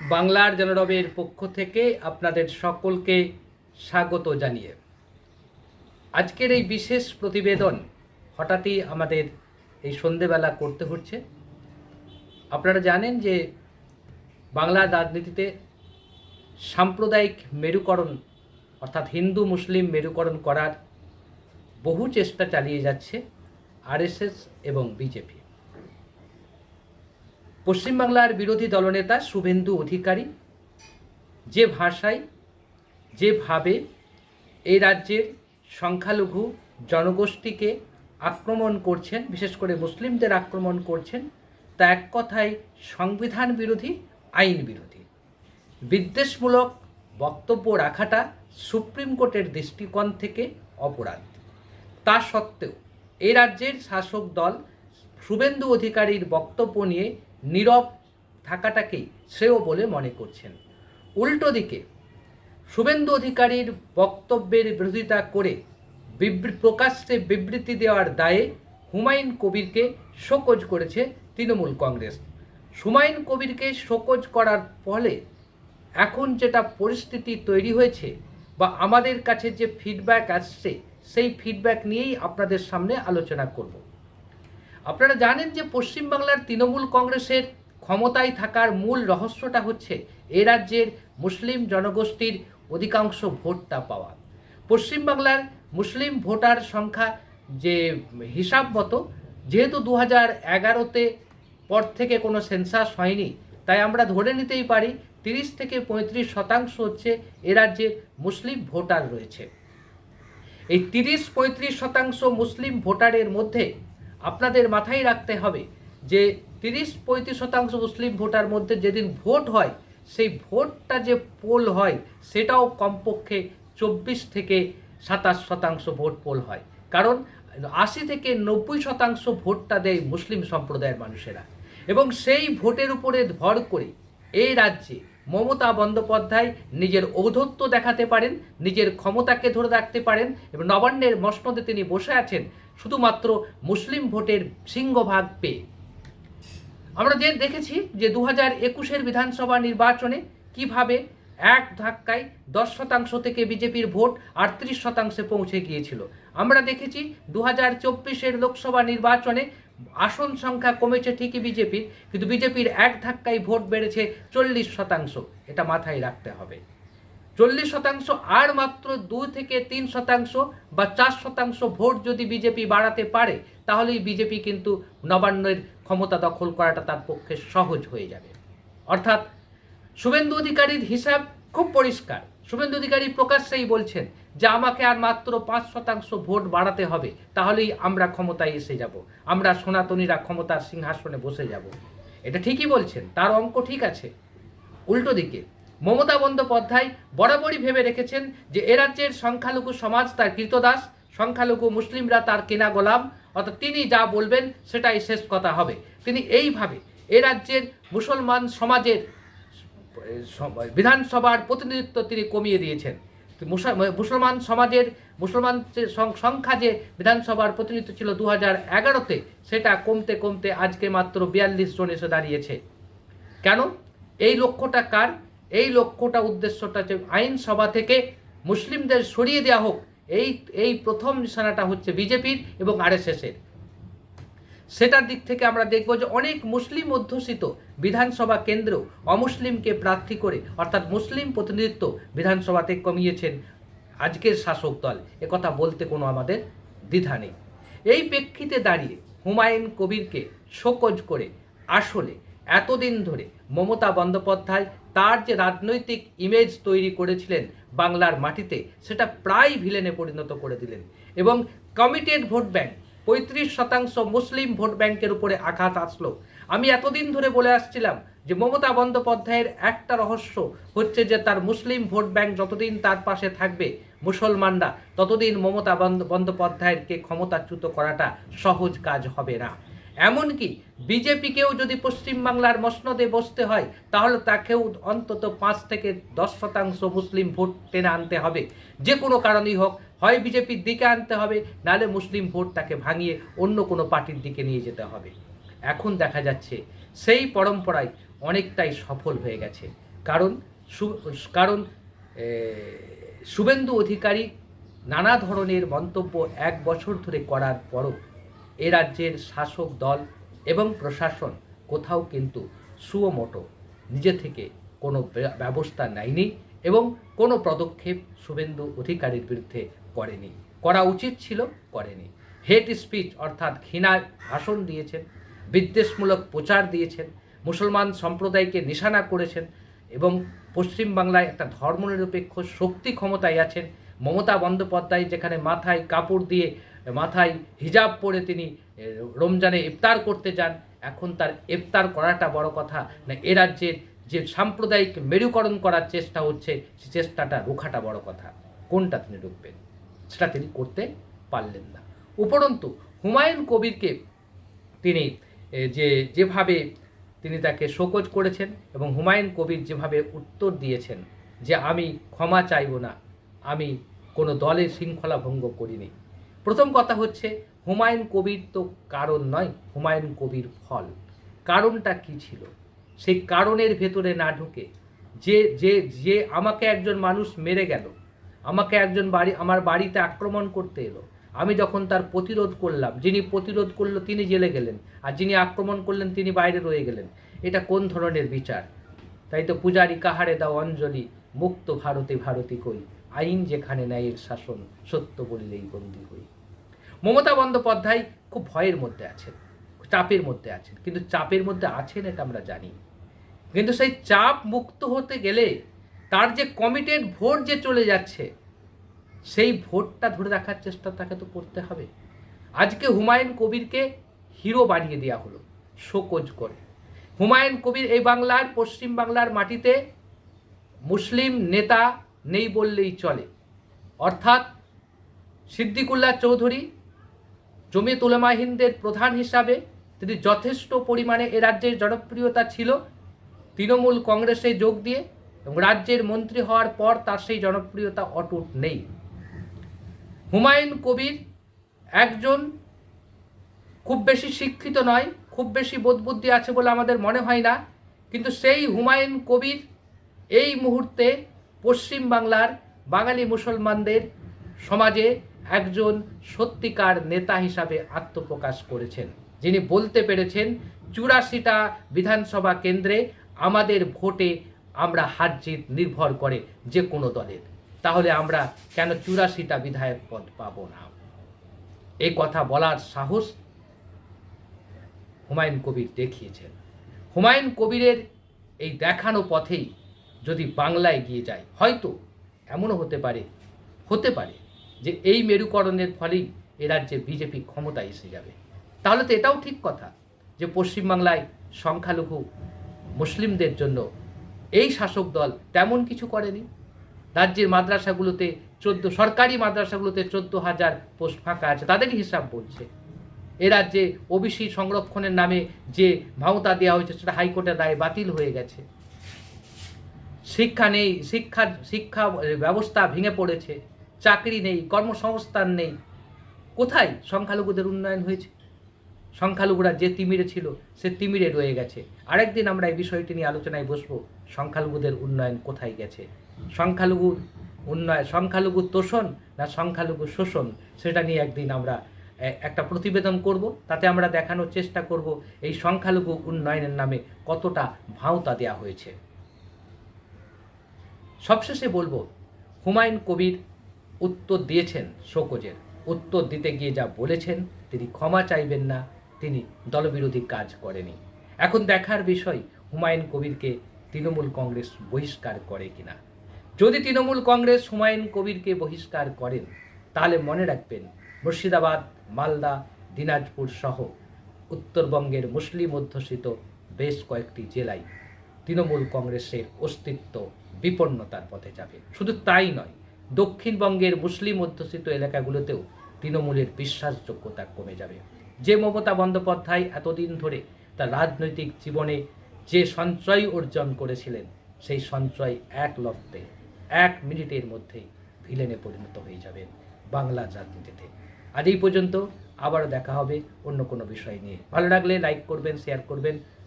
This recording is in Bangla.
বাংলার জনরবের পক্ষ থেকে আপনাদের সকলকে স্বাগত জানিয়ে। আজকের এই বিশেষ প্রতিবেদন হঠাৎই আমাদের এই সন্ধেবেলা করতে হচ্ছে। আপনারা জানেন যে বাংলার রাজনীতিতে সাম্প্রদায়িক মেরুকরণ অর্থাৎ হিন্দু মুসলিম মেরুকরণ করার বহু চেষ্টা চালিয়ে যাচ্ছে আরএসএস এবং বিজেপি। পশ্চিমবাংলার বিরোধী দলনেতা শুভেন্দু অধিকারী যে ভাষায় যেভাবে এই রাজ্যের সংখ্যালঘু জনগোষ্ঠীকে আক্রমণ করছেন, বিশেষ করে মুসলিমদের আক্রমণ করছেন, তা এক কথায় সংবিধান বিরোধী, আইন বিরোধী। বিদ্বেষমূলক বক্তব্য রাখাটা সুপ্রিম কোর্টের দৃষ্টিকোণ থেকে অপরাধ। তা সত্ত্বেও এই রাজ্যের শাসক দল শুভেন্দু অধিকারীর বক্তব্য নিয়ে নীরব থাকাটাকেই শ্রেয় বলে মনে করছেন। উল্টো দিকে, শুভেন্দু অধিকারীর বক্তব্যের বিরোধিতা করে প্রকাশ্যে বিবৃতি দেওয়ার দায়ে হুমায়ুন কবিরকে শোকজ করেছে তৃণমূল কংগ্রেস। হুমায়ুন কবিরকে শোকজ করার ফলে এখন যেটা পরিস্থিতি তৈরি হয়েছে বা আমাদের কাছে যে ফিডব্যাক আসছে, সেই ফিডব্যাক নিয়েই আপনাদের সামনে আলোচনা করব। আপনারা জানেন যে পশ্চিমবাংলার তৃণমূল কংগ্রেসের ক্ষমতায় থাকার মূল রহস্যটা হচ্ছে এ রাজ্যের মুসলিম জনগোষ্ঠীর অধিকাংশ ভোটটা পাওয়া। পশ্চিমবাংলার মুসলিম ভোটার সংখ্যা যে হিসাব মতো, যেহেতু দু হাজার এগারোতে পর থেকে কোনো সেন্সাস হয়নি, তাই আমরা ধরে নিতেই পারি তিরিশ থেকে পঁয়ত্রিশ শতাংশ হচ্ছে এ রাজ্যের মুসলিম ভোটার রয়েছে। এই তিরিশ পঁয়ত্রিশ শতাংশ মুসলিম ভোটারের মধ্যে আপনাদের মাথায় রাখতে হবে যে তিরিশ পঁয়ত্রিশ শতাংশ মুসলিম ভোটার মধ্যে যেদিন ভোট হয়, সেই ভোটটা যে পোল হয়, সেটাও কমপক্ষে চব্বিশ থেকে সাতাশ শতাংশ ভোট পোল হয়। কারণ আশি থেকে নব্বই শতাংশ ভোটটা দেয় মুসলিম সম্প্রদায়ের মানুষেরা। এবং সেই ভোটের উপরে ভর করে এই রাজ্যে মমতা বন্দ্যোপাধ্যায় নিজের ঔদ্ধত্য দেখাতে পারেন, নিজের ক্ষমতাকে ধরে রাখতে পারেন এবং নবান্নের মসনদে তিনি বসে আছেন শুধুমাত্র মুসলিম ভোটের সিংহভাগ পেয়ে। আমরা যে দেখেছি যে দু হাজার একুশের বিধানসভা নির্বাচনে কীভাবে এক ধাক্কায় দশ শতাংশ থেকে বিজেপির ভোট আটত্রিশ শতাংশে পৌঁছে গিয়েছিল। আমরা দেখেছি দু হাজার চব্বিশের লোকসভা নির্বাচনে আসন সংখ্যা কমেছে ঠিকই বিজেপির, কিন্তু বিজেপির এক ধাক্কায় ভোট বেড়েছে চল্লিশ শতাংশ। এটা মাথায় রাখতে হবে। চল্লিশ শতাংশ আর মাত্র দুই থেকে তিন শতাংশ বা চার শতাংশ ভোট যদি বিজেপি বাড়াতে পারে, তাহলেই বিজেপি কিন্তু নবান্নের ক্ষমতা দখল করাটা তার পক্ষে সহজ হয়ে যাবে। অর্থাৎ শুভেন্দু অধিকারীর হিসাব খুব পরিষ্কার। শুভেন্দু অধিকারী প্রকাশ্যেই বলছেন যে আমাকে আর মাত্র পাঁচ শতাংশ ভোট বাড়াতে হবে, তাহলেই আমরা ক্ষমতায় এসে যাব। আমরা সনাতনীরা ক্ষমতার সিংহাসনে বসে যাব। এটা ঠিকই বলছেন, তার অঙ্ক ঠিক আছে। উল্টো দিকে, মমতা বন্দ্যোপাধ্যায় বরাবরই ভেবে রেখেছেন যে এ রাজ্যের সংখ্যালঘু সমাজ তার কৃতদাস সংখ্যালঘু মুসলিমরা তার কেনা গোলাম, অর্থাৎ তিনি যা বলবেন সেটাই শেষ কথা হবে। তিনি এইভাবে এ রাজ্যের মুসলমান সমাজের বিধানসভার প্রতিনিধিত্ব তিনি কমিয়ে দিয়েছেন। মুসলমান সমাজের, মুসলমান যে সংখ্যা যে বিধানসভার প্রতিনিধিত্ব ছিল দু হাজার এগারোতে, সেটা কমতে কমতে আজকে মাত্র বিয়াল্লিশ জন এসে দাঁড়িয়েছে। কেন? এই লক্ষ্যটা কার? এই লক্ষ্যটা, উদ্দেশ্যটা যে আইনসভা থেকে মুসলিমদের সরিয়ে দেওয়া হোক, এই এই প্রথম নিশানাটা হচ্ছে বিজেপির এবং আরএসএসের। সেটার দিক থেকে আমরা দেখব যে অনেক মুসলিম অধ্যুষিত বিধানসভা কেন্দ্র অমুসলিমকে প্রার্থী করে, অর্থাৎ মুসলিম প্রতিনিধিত্ব বিধানসভাতে কমিয়েছেন আজকের শাসক দল। একথা বলতে কোনো আমাদের দ্বিধা নেই। এই প্রেক্ষিতে দাঁড়িয়ে হুমায়ুন কবিরকে শোকজ করে আসলে এতদিন ধরে মমতা বন্দ্যোপাধ্যায় তার যে রাজনৈতিক ইমেজ তৈরি করেছিলেন বাংলার মাটিতে, সেটা প্রায় ভিলেনে পরিণত করে দিলেন এবং কমিটেড ভোট ব্যাংক পঁয়ত্রিশ শতাংশ মুসলিম ভোট ব্যাংকের উপরে আঘাত আসলো। আমি এতদিন ধরে বলে আসছিলাম যে মমতা বন্দ্যোপাধ্যায়ের একটা রহস্য হচ্ছে যে তার মুসলিম ভোট ব্যাংক যতদিন তার পাশে থাকবে, মুসলমানরা, ততদিন মমতা বন্দ- বন্দ্যোপাধ্যায়কে ক্ষমতাচ্যুত করাটা সহজ কাজ হবে না। এমনকি বিজেপিকেও যদি পশ্চিমবাংলার মসনদে বসতে হয়, তাহলে তাকেও অন্তত পাঁচ থেকে দশ শতাংশ মুসলিম ভোট টেনে আনতে হবে। যে কোনো কারণেই হোক হয় বিজেপির দিকে আনতে হবে নাহলে মুসলিম ভোট তাকে ভাঙিয়ে অন্য কোনো পার্টির দিকে নিয়ে যেতে হবে। এখন দেখা যাচ্ছে সেই পরম্পরায় অনেকটাই সফল হয়ে গেছে। কারণ কারণ শুভেন্দু অধিকারী নানা ধরনের মন্তব্য এক বছর ধরে করার পরও এ রাজ্যের শাসক দল এবং প্রশাসন কোথাও কিন্তু সুমোটো নিজে থেকে কোনো ব্যবস্থা নেয়নি। এবং কোনো পদক্ষেপ শুভেন্দু অধিকারীর বিরুদ্ধে করেনি। করা উচিত ছিল, করেনি। হেট স্পিচ অর্থাৎ ঘৃণার ভাষণ দিয়েছেন, বিদ্বেষমূলক প্রচার দিয়েছেন, মুসলমান সম্প্রদায়কে নিশানা করেছেন এবং পশ্চিমবাংলায় একটা ধর্মনিরপেক্ষ শক্তি ক্ষমতায় আছেন মমতা বন্দ্যোপাধ্যায়, যেখানে মাথায় কাপড় দিয়ে, মাথায় হিজাব পরে তিনি রমজানে ইফতার করতে যান। এখন তার ইফতার করাটা বড় কথা। না, এ রাজ্যের যে সাম্প্রদায়িক মেরুকরণ করার চেষ্টা হচ্ছে, সে চেষ্টাটা রোখাটা বড় কথা। কোনটা তিনি রুখবেন? সেটা তিনি করতে পারলেন না। উপরন্তু, হুমায়ুন কবিরকে তিনি যে, যেভাবে তিনি তাকে শোকজ করেছেন এবং হুমায়ুন কবির যেভাবে উত্তর দিয়েছেন যে আমি ক্ষমা চাইব না, আমি কোনো দলের শৃঙ্খলা ভঙ্গ করিনি। প্রথম কথা হচ্ছে, হুমায়ুন কবির তো কারণ নয়, হুমায়ুন কবির ফল। কারণটা কি ছিল? সেই কারণের ভেতরে না ঢুকে, যে যে যে আমাকে একজন মানুষ মেরে গেল, আমাকে একজন বাড়ি, আমার বাড়িতে আক্রমণ করতে এলো, আমি যখন তার প্রতিরোধ করলাম, যিনি প্রতিরোধ করল তিনি জেলে গেলেন, আর যিনি আক্রমণ করলেন তিনি বাইরে রয়ে গেলেন, এটা কোন ধরনের বিচার? তাই তো পূজারি, কাহারে দাও অঞ্জলি, মুক্ত ভারতে ভারতী কই, আইন যেখানে ন্যায়ের শাসন, সত্য বলিলেই বন্দী হই। মমতা বন্দ্যোপাধ্যায় খুব ভয়ের মধ্যে আছেন, চাপের মধ্যে আছেন, কিন্তু চাপের মধ্যে আছেন এটা আমরা জানি। কিন্তু সেই চাপ মুক্ত হতে গেলে তার যে কমিটেড ভোট যে চলে যাচ্ছে, সেই ভোটটা ধরে রাখার চেষ্টা তাকে তো করতে হবে। আজকে হুমায়ুন কবিরকে হিরো বানিয়ে দেওয়া হলো, শোকজ করে। হুমায়ুন কবির এই বাংলার, পশ্চিম বাংলার মাটিতে মুসলিম নেতা নেই বললেই চলে। অর্থাৎ সিদ্দিকুল্লাহ চৌধুরী জমি উলামা হিন্দের প্রধান হিসাবে, তিনি যথেষ্ট পরিমাণে এ রাজ্যের জনপ্রিয়তা ছিল তৃণমূল কংগ্রেসে যোগ দিয়ে এবং রাজ্যের মন্ত্রী হওয়ার পর তার সেই জনপ্রিয়তা অটুট নেই। হুমায়ুন কবির একজন খুব বেশি শিক্ষিত নয়, খুব বেশি বোধবুদ্ধি আছে বলে আমাদের মনে হয় না, কিন্তু সেই হুমায়ুন কবির এই মুহূর্তে পশ্চিম বাংলার বাঙালি মুসলমানদের সমাজে একজন সত্যিকার নেতা হিসাবে আত্মপ্রকাশ করেছেন। যিনি বলতে পেরেছেন, চুরাশিটা বিধানসভা কেন্দ্রে আমাদের ভোটে আমরা হার জিত নির্ভর করে যে কোনো দলের। তাহলে আমরা কেন চুরাশিটা বিধায়ক পদ পাব না? এই কথা বলার সাহস হুমায়ুন কবির দেখিয়েছেন। হুমায়ুন কবিরের এই দেখানো পথেই যদি বাংলা এগিয়ে যায়, হয়তো এমনও হতে পারে হতে পারে যে এই মেরুকরণের ফলেই এ রাজ্যে বিজেপি ক্ষমতায় এসে যাবে। তাহলে তো এটাও ঠিক কথা যে পশ্চিমবাংলায় সংখ্যালঘু মুসলিমদের জন্য এই শাসক দল তেমন কিছু করেনি। রাজ্যের মাদ্রাসাগুলোতে চোদ্দ, সরকারি মাদ্রাসাগুলোতে চোদ্দ হাজার পোস্ট ফাঁকা আছে, তাদেরই হিসাব বলছে। এ রাজ্যে ওবিসি সংরক্ষণের নামে যে ভাওতা দেওয়া হয়েছে, সেটা হাইকোর্টের রায় বাতিল হয়ে গেছে। শিক্ষা নেই, শিক্ষা শিক্ষা ব্যবস্থা ভেঙে পড়েছে, চাকরি নেই, কর্মসংস্থান নেই। কোথায় সংখ্যালঘুদের উন্নয়ন হয়েছে? সংখ্যালঘুরা যে তিমিরে ছিল, সে তিমিরে রয়ে গেছে। আরেকদিন আমরা এই বিষয়টি নিয়ে আলোচনায় বসবো, সংখ্যালঘুদের উন্নয়ন কোথায় গেছে? সংখ্যালঘুর উন্নয়ন সংখ্যালঘু তোষণ না সংখ্যালঘু শোষণ? সেটা নিয়ে একদিন আমরা একটা প্রতিবেদন করব। তাতে আমরা দেখানোর চেষ্টা করব এই সংখ্যালঘু উন্নয়নের নামে কতটা ভাওতা দেওয়া হয়েছে। সবশেষে বলব, হুমায়ুন কবির উত্তর দিয়েছেন শোকজের। উত্তর দিতে গিয়ে যা বলেছেন, তিনি ক্ষমা চাইবেন না। তিনি দলবিরোধী কাজ করেনি। এখন দেখার বিষয়, হুমায়ুন কবিরকে তৃণমূল কংগ্রেস বহিষ্কার করে কিনা। যদি তৃণমূল কংগ্রেস হুমায়ুন কবিরকে বহিষ্কার করেন, তাহলে মনে রাখবেন, মুর্শিদাবাদ, মালদা, দিনাজপুর সহ উত্তরবঙ্গের মুসলিম অধ্যুষিত বেশ কয়েকটি জেলায় তৃণমূল কংগ্রেসের অস্তিত্ব বিপন্নতার পথে যাবে। শুধু তাই নয়, দক্ষিণবঙ্গের মুসলিম অধ্যুষিত এলাকাগুলোতেও তৃণমূলের বিশ্বাসযোগ্যতা কমে যাবে। যে মমতা বন্দ্যোপাধ্যায় এতদিন ধরে তার রাজনৈতিক জীবনে যে সঞ্চয় অর্জন করেছিলেন, সেই সঞ্চয় এক লক্ষ্যে, এক মিনিটের মধ্যেই ভিলেনে পরিণত হয়ে যাবেন বাংলা রাজনীতিতে। আজ এই পর্যন্ত আবার দেখা হবে অন্য কোনো বিষয় নিয়ে। ভালো লাগলে লাইক করবেন শেয়ার করবেন।